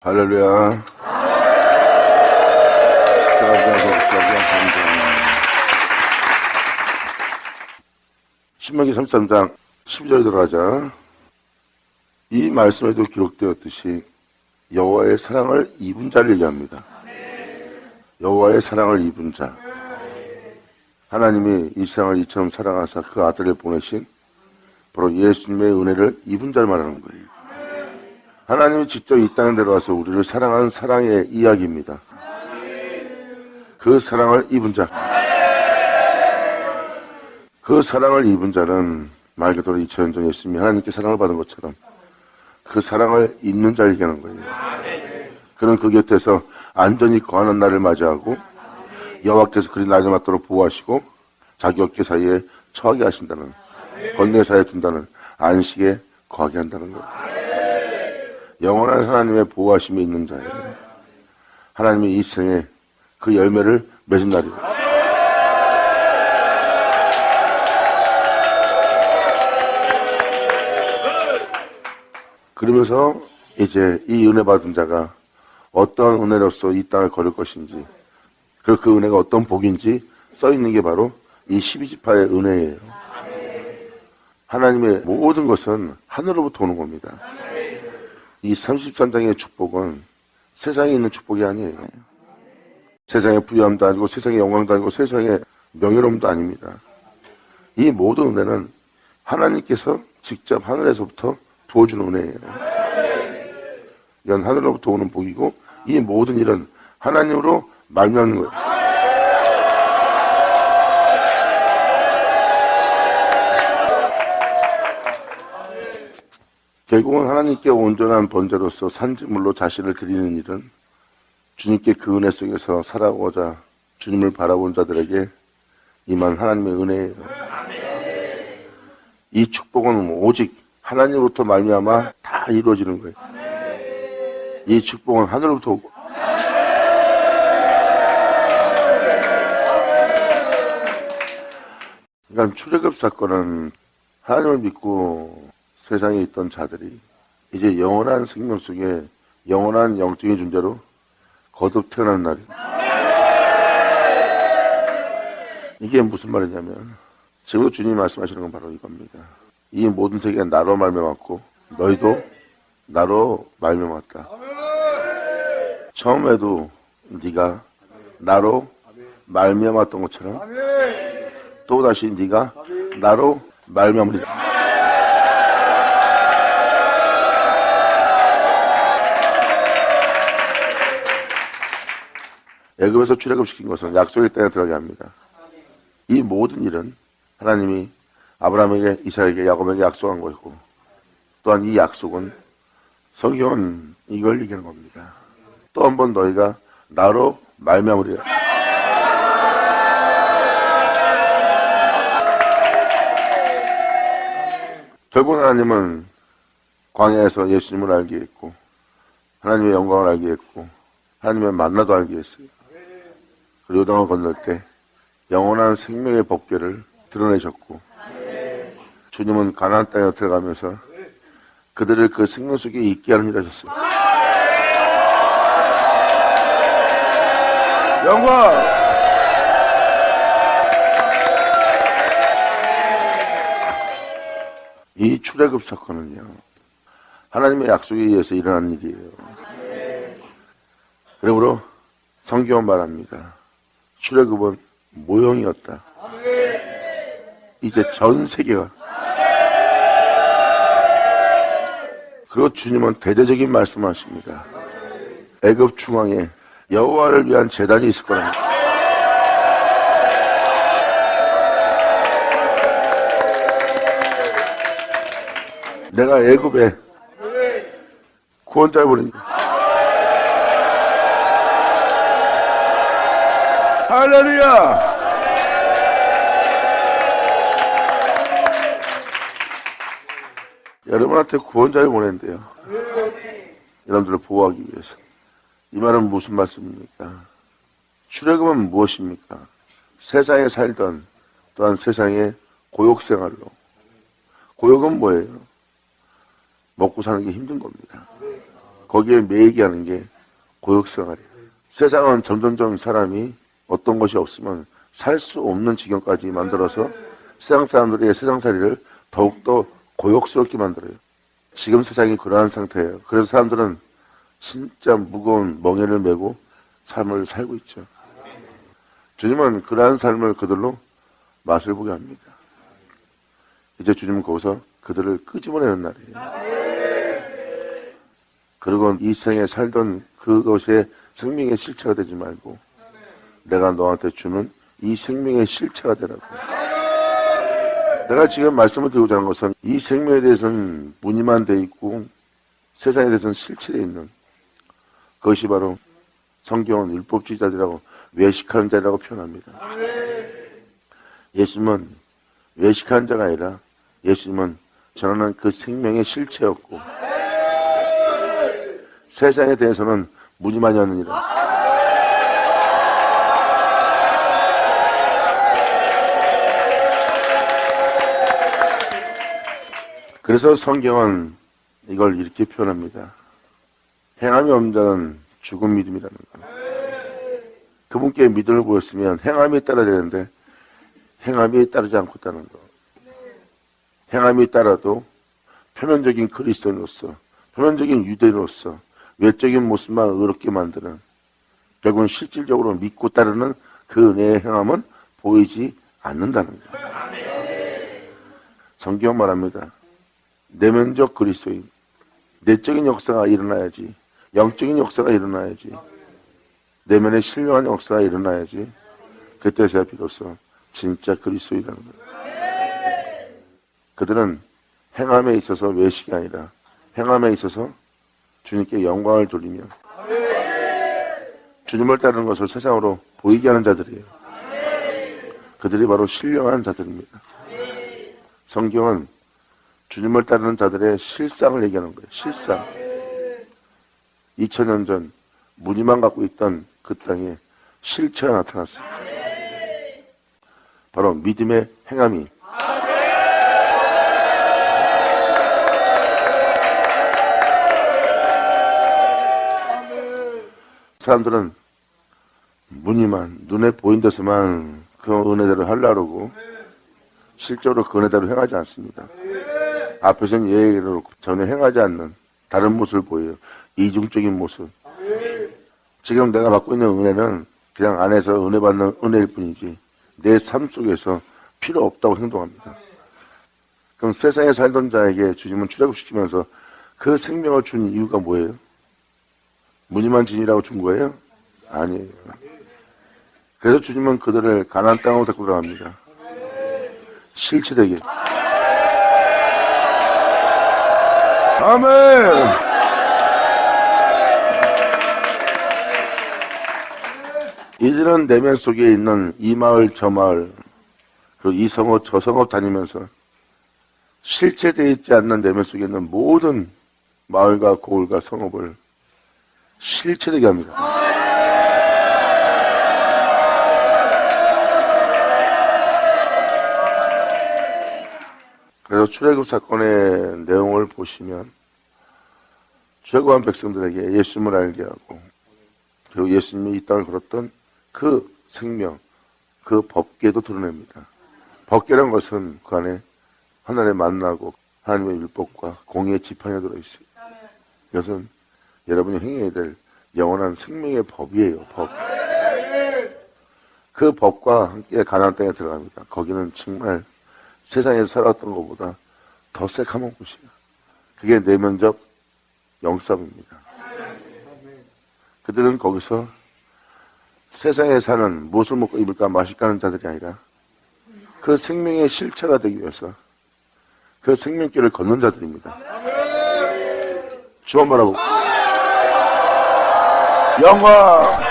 할렐루야. 신명기 33장 12절 들어가자. 이 말씀에도 기록되었듯이 여호와의 사랑을 입은 자를 얘기합니다. 여호와의 사랑을 입은 자. 하나님이 이 세상을 이처럼 사랑하사 그 아들을 보내신 바로 예수님의 은혜를 입은 자를 말하는 거예요. 하나님이 직접 이 땅에 들어와서 우리를 사랑한 사랑의 이야기입니다. 그 사랑을 입은 자. 그 사랑을 입은 자는 말 그대로 2000년 전 예수님이 하나님께 사랑을 받은 것처럼 그 사랑을 입는 자를 얘기하는 거예요. 그는 그 곁에서 안전히 거하는 날을 맞이하고 여호와께서 그리 날을 맞도록 보호하시고 자기 어깨 사이에 처하게 하신다는 건네 사이에 둔다는 안식에 거하게 한다는 것. 영원한 하나님의 보호하심이 있는 자예요. 하나님이 이 생에 그 열매를 맺은 날이에요. 그러면서 이제 이 은혜 받은 자가 어떤 은혜로서 이 땅을 걸을 것인지 그리고 그 은혜가 어떤 복인지 써 있는 게 바로 이 12지파의 은혜예요. 하나님의 모든 것은 하늘로부터 오는 겁니다. 이 33장의 축복은 세상에 있는 축복이 아니에요. 세상의 부유함도 아니고 세상의 영광도 아니고 세상의 명예로움도 아닙니다. 이 모든 은혜는 하나님께서 직접 하늘에서부터 부어주는 은혜예요. 이건 하늘로부터 오는 복이고 이 모든 일은 하나님으로 말미암는 거예요. 결국은 하나님께 온전한 번제로서 산지물로 자신을 드리는 일은 주님께 그 은혜 속에서 살아오고자 주님을 바라본 자들에게 임한 하나님의 은혜예요. 이 축복은 오직 하나님으로부터 말미암아 다 이루어지는 거예요. 이 축복은 하늘로부터 오고 그러니까 출애굽 사건은 하나님을 믿고 세상에 있던 자들이 이제 영원한 생명 속에 영원한 영적인 존재로 거듭 태어난 날이에요. 이게 무슨 말이냐면 지금도 주님이 말씀하시는 건 바로 이겁니다. 이 모든 세계가 나로 말미암았고 너희도 나로 말미암았다. 처음에도 네가 나로 말미암았던 것처럼 또 다시 네가 나로 말미암으리라. 애굽에서 출애굽시킨 것은 약속의 땅에 들어가게 합니다. 이 모든 일은 하나님이 아브라함에게 이삭에게 야곱에게 약속한 것이고 또한 이 약속은 성경은 이걸 얘기하는 겁니다. 또 한 번 너희가 나로 말미암으리라. 결국 하나님은 광야에서 예수님을 알게 했고 하나님의 영광을 알게 했고 하나님의 만나도 알게 했어요. 요당을 건널 때 영원한 생명의 법궤를 드러내셨고 주님은 가나안 땅에 들어가면서 그들을 그 생명 속에 있게 하는 일을 하셨어요. 영광! 이 출애굽 사건은요. 하나님의 약속에 의해서 일어난 일이에요. 그러므로 성경은 말합니다. 출애굽은 모형이었다. 이제 전 세계가 그리고 주님은 대대적인 말씀하십니다. 애굽 중앙에 여호와를 위한 재단이 있을 거랍니다. 내가 애굽에 구원자를 보내니까 할렐루야! 여러분한테 구원자를 보낸대요. 여러분들을 보호하기 위해서. 이 말은 무슨 말씀입니까? 출애굽은 무엇입니까? 세상에 살던 또한 세상의 고욕 생활로. 고욕은 뭐예요? 먹고 사는 게 힘든 겁니다. 거기에 매이게 하는 게 고역생활이에요. 세상은 점점점 사람이 어떤 것이 없으면 살 수 없는 지경까지 만들어서 세상 사람들의 세상살이를 더욱더 고역스럽게 만들어요. 지금 세상이 그러한 상태예요. 그래서 사람들은 진짜 무거운 멍에를 메고 삶을 살고 있죠. 주님은 그러한 삶을 그들로 맛을 보게 합니다. 이제 주님은 거기서 그들을 끄집어내는 날이에요. 그리고 이 생에 살던 그것의 생명의 실체가 되지 말고 내가 너한테 주는 이 생명의 실체가 되라고. 내가 지금 말씀을 드리고자 하는 것은 이 생명에 대해서는 무늬만 돼 있고 세상에 대해서는 실체되어 있는 그것이 바로 성경은 율법주의자들이라고 외식하는 자라고 표현합니다. 예수님은 외식하는 자가 아니라 예수님은 전하는 그 생명의 실체였고 세상에 대해서는 무늬만이었느니라. 그래서 성경은 이걸 이렇게 표현합니다. 행함이 없는 자는 죽은 믿음이라는 거. 그분께 믿음을 보였으면 행함이 따라야 되는데 행함이 따르지 않고 있다는 거. 행함이 따라도 표면적인 그리스도인으로서 표면적인 유대인으로서 외적인 모습만 의롭게 만드는 결국은 실질적으로 믿고 따르는 그 은혜의 행함은 보이지 않는다는 거. 성경 말합니다. 내면적 그리스도인, 내적인 역사가 일어나야지, 영적인 역사가 일어나야지, 내면에 신령한 역사가 일어나야지, 그때서야 비로소 진짜 그리스도이라는 거예요. 그들은 행함에 있어서 외식이 아니라 행함에 있어서 주님께 영광을 돌리며 주님을 따르는 것을 세상으로 보이게 하는 자들이에요. 그들이 바로 신령한 자들입니다. 성경은 주님을 따르는 자들의 실상을 얘기하는 거예요. 실상. 2000년 전 무늬만 갖고 있던 그 땅에 실체가 나타났어요. 바로 믿음의 행함이 사람들은 무늬만 눈에 보인 데서만 그 은혜대로 하려고 실제로 그 은혜대로 행하지 않습니다. 앞에서는 예의로 전혀 행하지 않는 다른 모습을 보여요. 이중적인 모습. 지금 내가 받고 있는 은혜는 그냥 안에서 은혜 받는 은혜일 뿐이지 내 삶 속에서 필요 없다고 행동합니다. 그럼 세상에 살던 자에게 주님은 출애굽시키면서 그 생명을 준 이유가 뭐예요? 무늬만 진이라고 준 거예요? 아니에요. 그래서 주님은 그들을 가나안 땅으로 데리고 들어갑니다. 실체되게. 아멘. 이들은 내면 속에 있는 이 마을 저 마을 그리고 이 성읍 저 성읍 다니면서 실체되어 있지 않는 내면 속에 있는 모든 마을과 고을과 성읍을 실체되게 합니다. 그래서 출애굽 사건의 내용을 보시면 최고한 백성들에게 예수님을 알게 하고 그리고 예수님이 이 땅을 걸었던 그 생명, 그 법계도 드러냅니다. 법계란 것은 그 안에 하나님을 만나고 하나님의 율법과 공의의 지팡이가 들어있어요. 이것은 여러분이 행해야 될 영원한 생명의 법이에요. 법. 그 법과 함께 가나안 땅에 들어갑니다. 거기는 정말 세상에서 살았던 것보다 더 새카만 곳이에요. 그게 내면적 영싸움입니다. 그들은 거기서 세상에 사는 무엇을 먹고 입을까 마실까 하는 자들이 아니라 그 생명의 실체가 되기 위해서 그 생명길을 걷는 자들입니다. 주원 바라보고 영광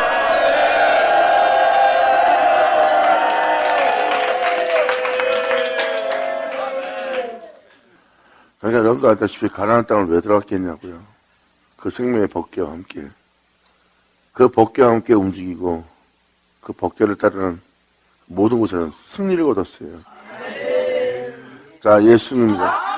그러니까 여러분도 알다시피 가난한 땅을 왜 들어갔겠냐고요. 그 생명의 법계와 함께 그 법계와 함께 움직이고 그 법계를 따르는 모든 곳에는 승리를 얻었어요. 자, 예수님과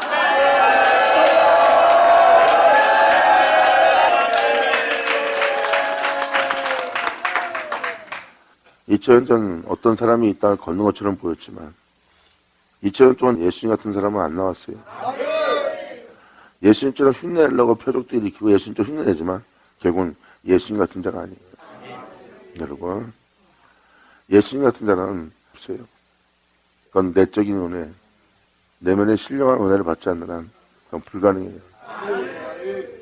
이천 년 전 어떤 사람이 이 땅을 걷는 것처럼 보였지만 이천 년 동안 예수님 같은 사람은 안 나왔어요. 예수님처럼 흉내내려고 표적도 일으키고 예수님처럼 흉내내지만 결국은 예수님 같은 자가 아니에요. 여러분 예수님 같은 자는 없어요. 그건 내적인 은혜, 내면의 신령한 은혜를 받지 않는 한 그건 불가능해요.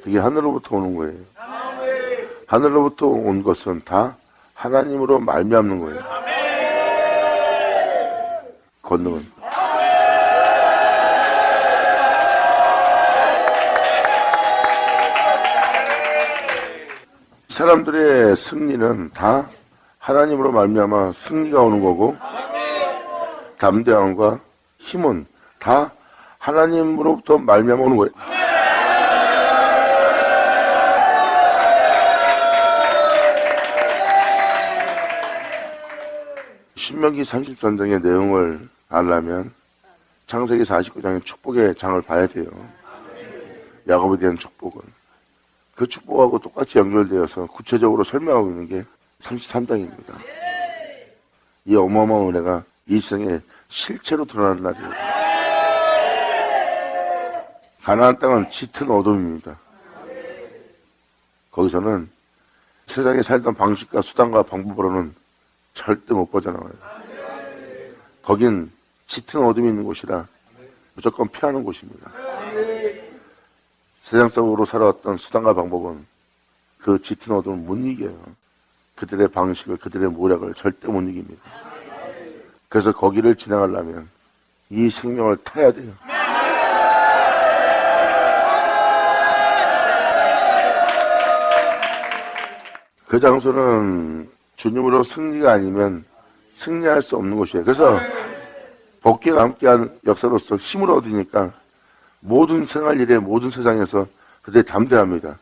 그게 하늘로부터 오는 거예요. 하늘로부터 온 것은 다 하나님으로 말미암는 거예요. 권능은 사람들의 승리는 다 하나님으로 말미암아 승리가 오는 거고 담대함과 힘은 다 하나님으로부터 말미암아 오는 거예요. 신명기 30전쟁의 내용을 알려면 창세기 49장의 축복의 장을 봐야 돼요. 야곱에 대한 축복은. 그 축복하고 똑같이 연결되어서 구체적으로 설명하고 있는 게 33장입니다. 이 어마어마한 은혜가 이 생에 실체로 드러나는 날이에요. 가나안 땅은 짙은 어둠입니다. 거기서는 세상에 살던 방식과 수단과 방법으로는 절대 못 벗어나와요. 거긴 짙은 어둠이 있는 곳이라 무조건 피하는 곳입니다. 세상 속으로 살아왔던 수단과 방법은 그 짙은 어둠을 못 이겨요. 그들의 방식을, 그들의 모략을 절대 못 이깁니다. 그래서 거기를 지나가려면 이 생명을 타야 돼요. 그 장소는 주님으로 승리가 아니면 승리할 수 없는 곳이에요. 그래서 복귀가 함께한 역사로서 힘을 얻으니까 모든 생활 일에 모든 세상에서 그들이 담대합니다.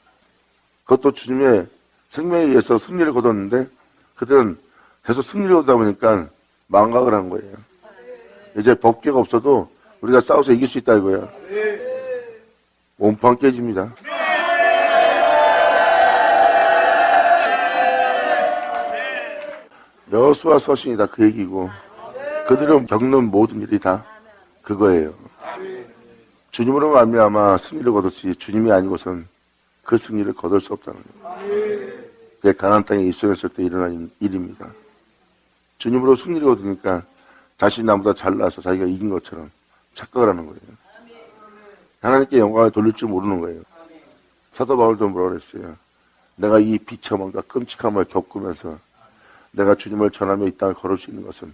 그것도 주님의 생명에 의해서 승리를 거뒀는데 그들은 계속 승리를 거두다 보니까 망각을 한 거예요. 이제 법계가 없어도 우리가 싸워서 이길 수 있다 이거야. 몸판 깨집니다. 여수와 서신이다 그 얘기고 그들은 겪는 모든 일이 다 그거예요. 주님으로 말미암아 승리를 거뒀지 주님이 아니고선 그 승리를 거둘 수 없다는 거예요. 가나안 땅에 입성했을 때 일어난 일입니다. 주님으로 승리를 거두니까 자신이 나보다 잘나서 자기가 이긴 것처럼 착각을 하는 거예요. 하나님께 영광을 돌릴 줄 모르는 거예요. 사도 바울도 뭐라 그랬어요. 내가 이 비참함과 끔찍함을 겪으면서 내가 주님을 전하며 이 땅을 걸을 수 있는 것은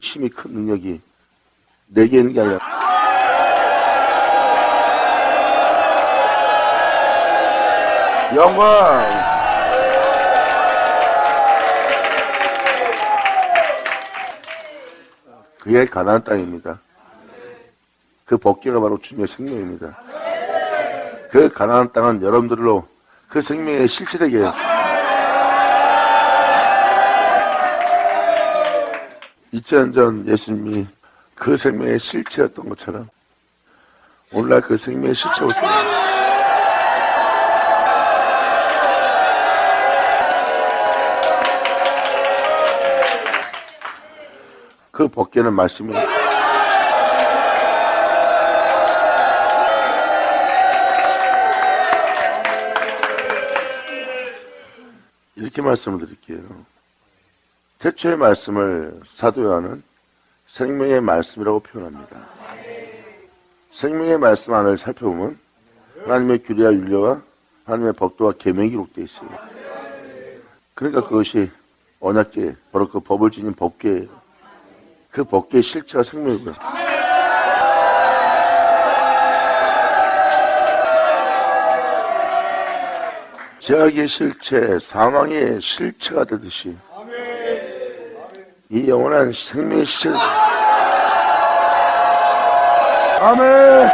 힘이 큰 능력이 내게 있는 게 아니라 영광 그게 가나안 땅입니다. 그 법계가 바로 주님의 생명입니다. 그 가나안 땅은 여러분들로 그 생명의 실체되게. 2000년 전 예수님이 그 생명의 실체였던 것처럼 오늘날 그 생명의 실체가 그 법계는 말씀입니다. 이렇게 말씀을 드릴게요. 태초의 말씀을 사도 요한은 생명의 말씀이라고 표현합니다. 생명의 말씀 안을 살펴보면 하나님의 규례와 윤례와 하나님의 법도와 계명이 기록되어 있어요. 그러니까 그것이 언약계, 바로 그 법을 지닌 법계예요. 그 법계의 실체가 생명이고요. 제약의 실체, 사망의 실체가 되듯이 이 영원한 생명의 실체 아멘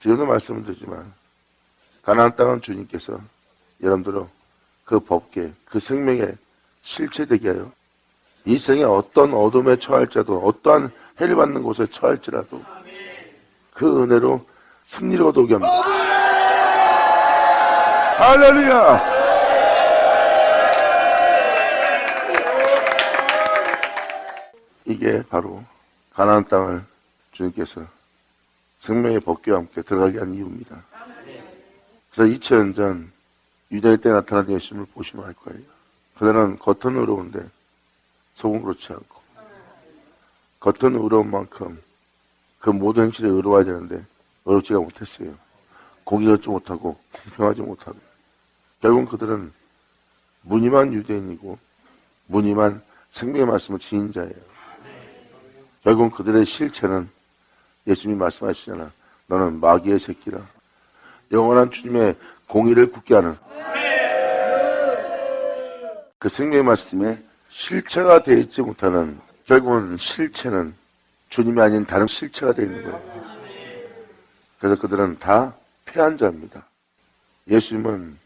지금도 말씀을 드리지만 가나안 땅은 주님께서 여러분들로 그 법계, 그 생명의 실체되게 하여 이 생에 어떤 어둠에 처할지라도 어떠한 해를 받는 곳에 처할지라도 그 은혜로 승리를 거두게 합니다. 할렐루야! 이게 바로 가나안 땅을 주님께서 생명의 법궤와 함께 들어가게 한 이유입니다. 그래서 2000년 전 유대 때 나타난 예수님을 보시면 알 거예요. 그들은 겉은 의로운데 속은 그렇지 않고 겉은 의로운 만큼 그 모든 행실에 의로워야 되는데 의롭지가 못했어요. 공의롭지 못하고 공평하지 못하고 결국 그들은 무늬만 유대인이고 무늬만 생명의 말씀을 지닌 자예요. 결국 그들의 실체는 예수님이 말씀하시잖아. 너는 마귀의 새끼라. 영원한 주님의 공의를 굳게 하는 그 생명의 말씀에 실체가 되어 있지 못하는 결국은 실체는 주님이 아닌 다른 실체가 되어 있는 거예요. 그래서 그들은 다 패한 자입니다. 예수님은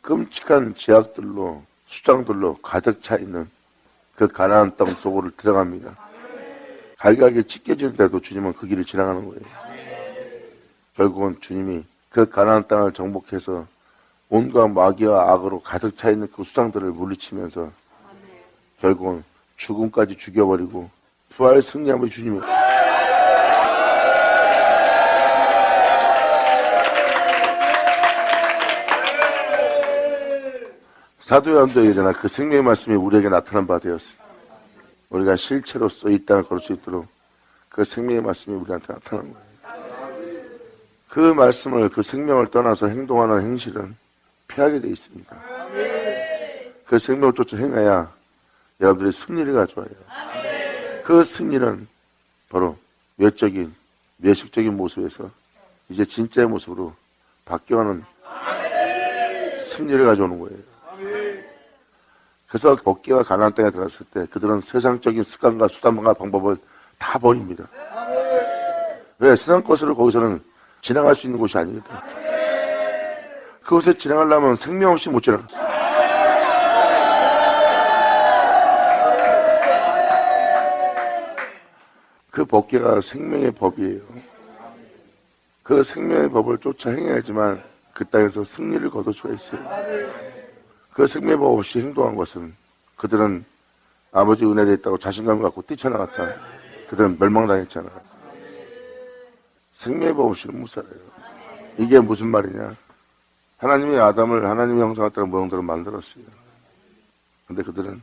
끔찍한 제약들로 수장들로 가득 차 있는 그 가나안 땅 속으로 들어갑니다. 갈갈게 찢겨지는데도 주님은 그 길을 지나가는 거예요. 결국은 주님이 그 가나안 땅을 정복해서 온갖 마귀와 악으로 가득 차 있는 그 수장들을 물리치면서 결국은 죽음까지 죽여버리고 부활 승리함을 주님이 사도연도 얘기잖아. 그 생명의 말씀이 우리에게 나타난 바 되었어. 우리가 실체로서 이 땅을 걸을 수 있도록 그 생명의 말씀이 우리한테 나타난 거예요. 그 말씀을, 그 생명을 떠나서 행동하는 행실은 피하게 돼 있습니다. 그 생명을 쫓아 행해야 여러분들이 승리를 가져와요. 그 승리는 바로 외적인, 외식적인 모습에서 이제 진짜의 모습으로 바뀌어가는 승리를 가져오는 거예요. 그래서 복귀와 가나안 땅에 들어갔을 때 그들은 세상적인 습관과 수단과 방법을 다 버립니다. 왜? 세상 것으로 거기서는 지나갈 수 있는 곳이 아니거든. 그곳에 지나가려면 생명 없이 못 지나가. 그 법계가 생명의 법이에요. 그 생명의 법을 쫓아 행해야지만 그 땅에서 승리를 거둘 수가 있어요. 그 생명의 법 없이 행동한 것은 그들은 아버지 은혜를 있다고 자신감을 갖고 뛰쳐나갔다. 그들은 멸망당했잖아. 생명의 법 없이는 못 살아요. 이게 무슨 말이냐? 하나님이 아담을 하나님의 형상을 따라 모형대로 만들었어요. 근데 그들은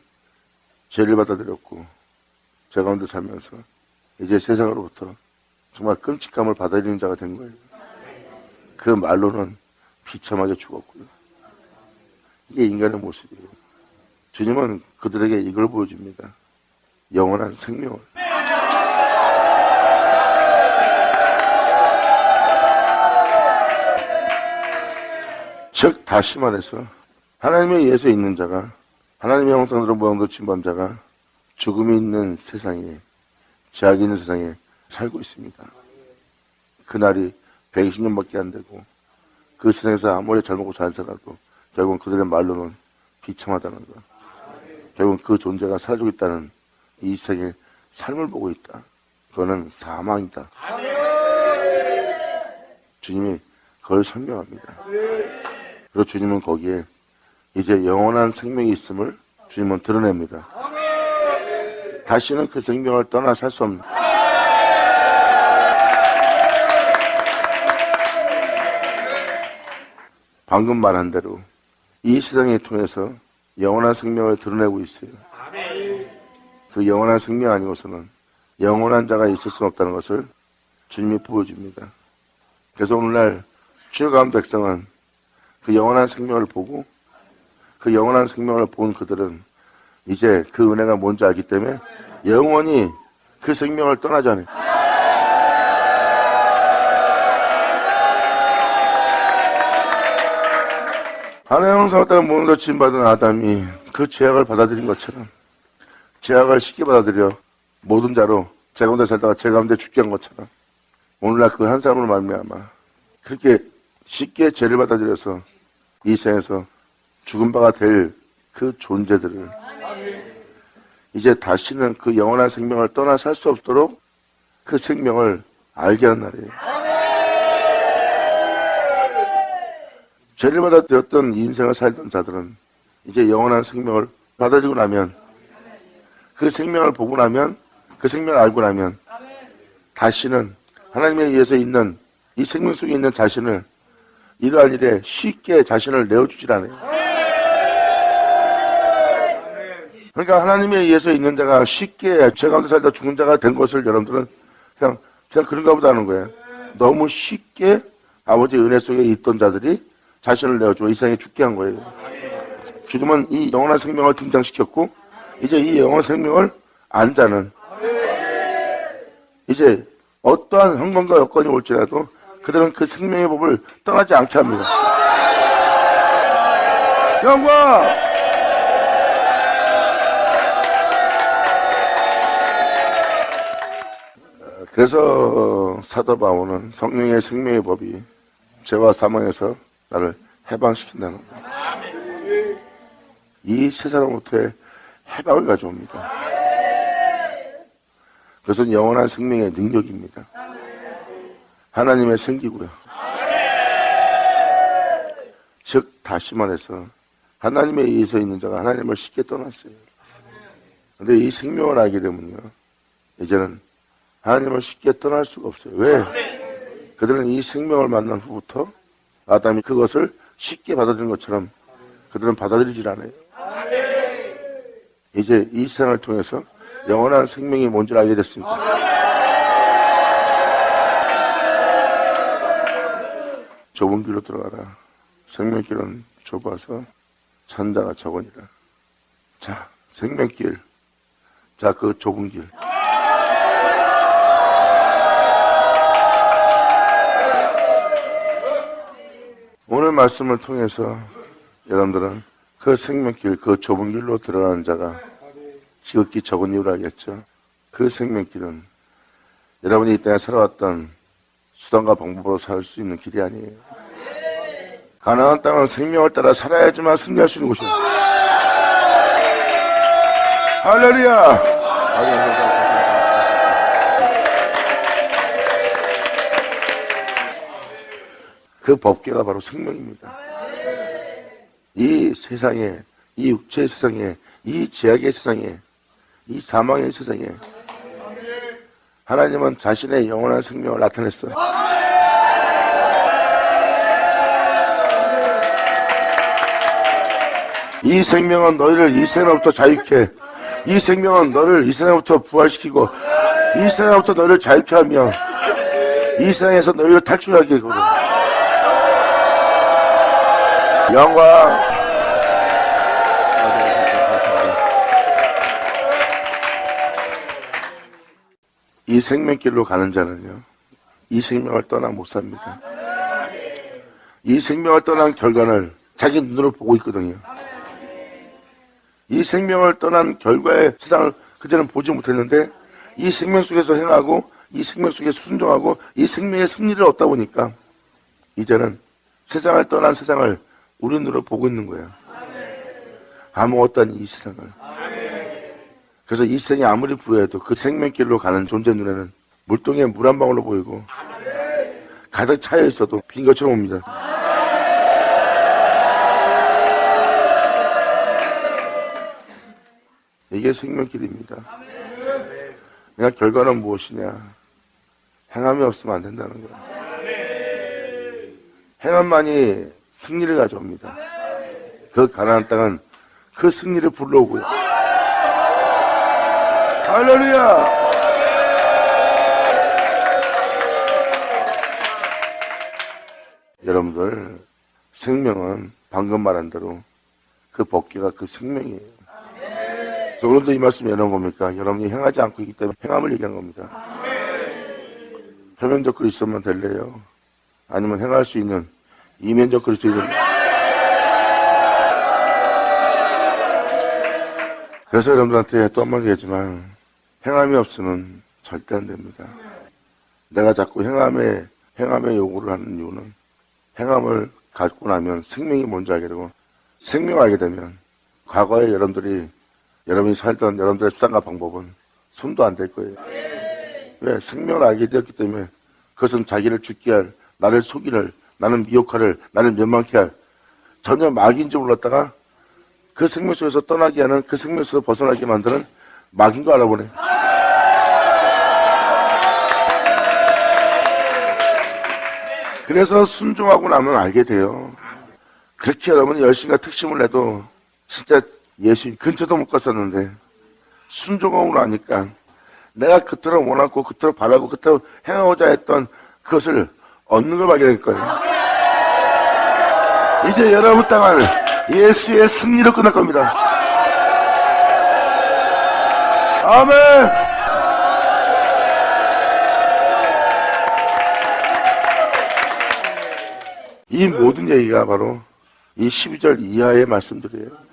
죄를 받아들였고 제 가운데 살면서 이제 세상으로부터 정말 끔찍함을 받아들이는 자가 된 거예요. 그 말로는 비참하게 죽었고요. 이게 인간의 모습이에요. 주님은 그들에게 이걸 보여줍니다. 영원한 생명을. 즉 다시 말해서 하나님의 예수에 있는 자가 하나님의 형상대로 모양도 침범 자가 죽음이 있는 세상에 죄악이 있는 세상에 살고 있습니다. 그날이 120년밖에 안 되고 그 세상에서 아무리 잘 먹고 잘 살아도 결국은 그들의 말로는 비참하다는 것. 결국은 그 존재가 사라지고 있다는 이 세상의 삶을 보고 있다. 그거는 사망이다. 주님이 그걸 설명합니다. 그리고 주님은 거기에 이제 영원한 생명이 있음을 주님은 드러냅니다. 다시는 그 생명을 떠나 살 수 없는 방금 말한 대로 이 세상을 통해서 영원한 생명을 드러내고 있어요. 그 영원한 생명 아니고서는 영원한 자가 있을 수 없다는 것을 주님이 보여줍니다. 그래서 오늘날 주여가운 백성은 그 영원한 생명을 보고 그 영원한 생명을 본 그들은 이제 그 은혜가 뭔지 알기 때문에 영원히 그 생명을 떠나지 않아요. 하나의 형상을 따라 모든 것 지음받은 아담이 그 죄악을 받아들인 것처럼 죄악을 쉽게 받아들여 모든 자로 제 가운데 살다가 제 가운데 죽게 한 것처럼 오늘날 그 한 사람으로 말미암아 그렇게 쉽게 죄를 받아들여서 이 세상에서 죽은 바가 될 그 존재들을 이제 다시는 그 영원한 생명을 떠나 살 수 없도록 그 생명을 알게 하는 날이에요. 죄를 받아 들였던 이 인생을 살던 자들은 이제 영원한 생명을 받아들이고 나면 그 생명을 보고 나면 그 생명을 알고 나면 다시는 하나님에 의해서 있는 이 생명 속에 있는 자신을 이러한 일에 쉽게 자신을 내어주질 않아요. 그러니까 하나님에 의해서 있는 자가 쉽게 죄 가운데 살다 죽은 자가 된 것을 여러분들은 그냥 그냥 그런가 보다 하는 거예요. 너무 쉽게 아버지 은혜 속에 있던 자들이 자신을 내어주고 이 세상에 죽게 한 거예요. 지금은 이 영원한 생명을 등장시켰고 이제 이 영원한 생명을 안 자는 이제 어떠한 형건과 여건이 올지라도 그들은 그 생명의 법을 떠나지 않게 합니다. 영광! 그래서 어, 사도 바울은 성령의 생명의 법이 죄와 사망에서 나를 해방시킨다는. 이 세상으로부터의 해방을 가져옵니다. 그것은 영원한 생명의 능력입니다. 하나님의 생기고요. 즉 다시 말해서 하나님에 의해서 있는 자가 하나님을 쉽게 떠났어요. 근데 이 생명을 알게 되면요. 이제는 하나님을 쉽게 떠날 수가 없어요. 왜? 그들은 이 생명을 만난 후부터 아담이 그것을 쉽게 받아들인 것처럼 그들은 받아들이질 않아요. 이제 이 세상을 통해서 영원한 생명이 뭔지를 알게 됐습니다. 좁은 길로 들어가라. 생명길은 좁아서 천자가 적으니라. 자, 생명길. 자, 그 좁은 길. 오늘 말씀을 통해서 여러분들은 그 생명길, 그 좁은 길로 들어가는 자가 지극히 적은 이유를 알겠죠. 그 생명길은 여러분이 이 땅에 살아왔던 수단과 방법으로 살 수 있는 길이 아니에요. 가나안 땅은 생명을 따라 살아야지만 승리할 수 있는 곳이에요. 할렐루야! 그 법계가 바로 생명입니다. 이 세상에, 이 육체의 세상에, 이 제약의 세상에, 이 사망의 세상에 하나님은 자신의 영원한 생명을 나타냈어요. 이 생명은 너희를 이 세상으로부터 자유케 이 생명은 너를 이 세상으로부터 부활시키고 이 세상으로부터 너희를 자유케 하며 이 세상에서 너희를 탈출하게 하거든 영광. 이 생명길로 가는 자는요 이 생명을 떠나 못 삽니다. 이 생명을 떠난 결과를 자기 눈으로 보고 있거든요 이 생명을 떠난 결과의 세상을 그전엔 보지 못했는데 이 생명 속에서 행하고 이 생명 속에 순종하고 이 생명의 승리를 얻다 보니까 이제는 세상을 떠난 세상을 우리 눈으로 보고 있는 거야. 아무것도 아닌 이 세상을. 그래서 이 세상이 아무리 부여해도 그 생명길로 가는 존재 눈에는 물동에 물 한 방울로 보이고 가득 차여 있어도 빈 것처럼 옵니다. 이게 생명길입니다. 그러니까 결과는 무엇이냐? 행함이 없으면 안 된다는 거야. 행함만이 승리를 가져옵니다. 그 가나안 땅은 그 승리를 불러오고요. 할렐루야! 여러분들 생명은 방금 말한 대로 그 법계가 그 생명이에요. 그래서 오늘도 이 말씀 여러분 뭡니까? 여러분이 행하지 않고 있기 때문에 행함을 얘기한 겁니다. 표면적 그리스도만 될래요? 아니면 행할 수 있는 이면적 그리스도인 그래서 여러분들한테 또 한 번 얘기하지만 행함이 없으면 절대 안 됩니다. 내가 자꾸 행함에 행함의 요구를 하는 이유는 행함을 갖고 나면 생명이 뭔지 알게 되고 생명을 알게 되면 과거에 여러분들이 여러분이 살던 여러분들의 수단과 방법은 손도 안 될 거예요. 왜? 생명을 알게 되었기 때문에 그것은 자기를 죽게 할, 나를 속이를, 나는 미혹할, 나를 멸망케 할 전혀 마귀인 줄 몰랐다가 그 생명 속에서 떠나게 하는 그 생명 속에서 벗어나게 만드는 마귀인 거 알아보네. 그래서 순종하고 나면 알게 돼요. 그렇게 여러분이 열심과 특심을 내도 진짜 예수님 근처도 못 갔었는데 순종하고 나니까 내가 그토록 원하고 그토록 바라고 그토록 행하고자 했던 그것을 얻는 걸 발견할 거예요. 이제 여러분 땅은 예수의 승리로 끝날 겁니다. 아멘! 이 모든 얘기가 바로 이 12절 이하의 말씀들이에요.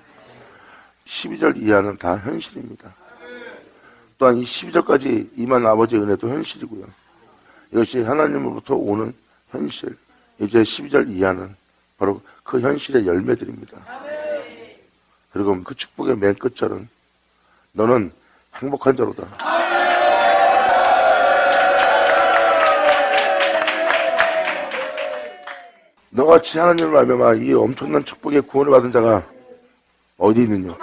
12절 이하는 다 현실입니다. 또한 이 12절까지 임한 아버지의 은혜도 현실이고요. 이것이 하나님으로부터 오는 현실. 이제 12절 이하는 바로 그 현실의 열매들입니다. 그리고 그 축복의 맨 끝절은 너는 행복한 자로다. 너같이 하나님을 알며 이 엄청난 축복의 구원을 받은 자가 어디 있느냐?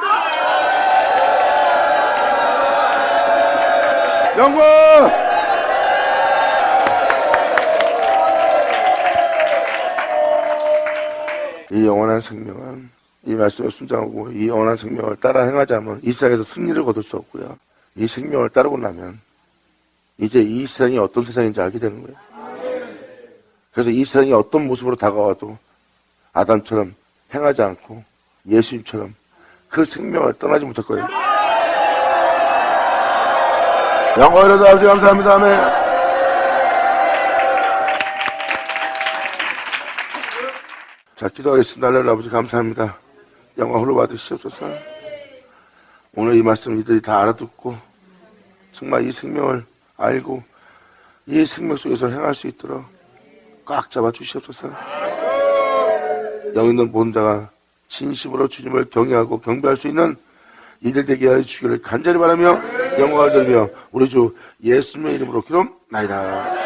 영광! 이 영원한 생명은 이 말씀에 순종하고 이 영원한 생명을 따라 행하자면 이 세상에서 승리를 거둘 수 없고요. 이 생명을 따르고 나면 이제 이 세상이 어떤 세상인지 알게 되는 거예요. 그래서 이 세상이 어떤 모습으로 다가와도 아담처럼 행하지 않고 예수님처럼 그 생명을 떠나지 못할 거예요. 영광이라도 아버지 감사합니다. 아멘. 자, 기도하겠습니다. 하나님 아버지 감사합니다. 영광 홀로 받으시옵소서. 오늘 이 말씀 이들이 다 알아듣고 정말 이 생명을 알고 이 생명 속에서 행할 수 있도록 꽉 잡아 주시옵소서. 여기 있는 본자가 진심으로 주님을 경외하고 경배할 수 있는 이들 되게 하여 주기를 간절히 바라며 영광을 돌며 우리 주 예수님의 이름으로 기도나이다.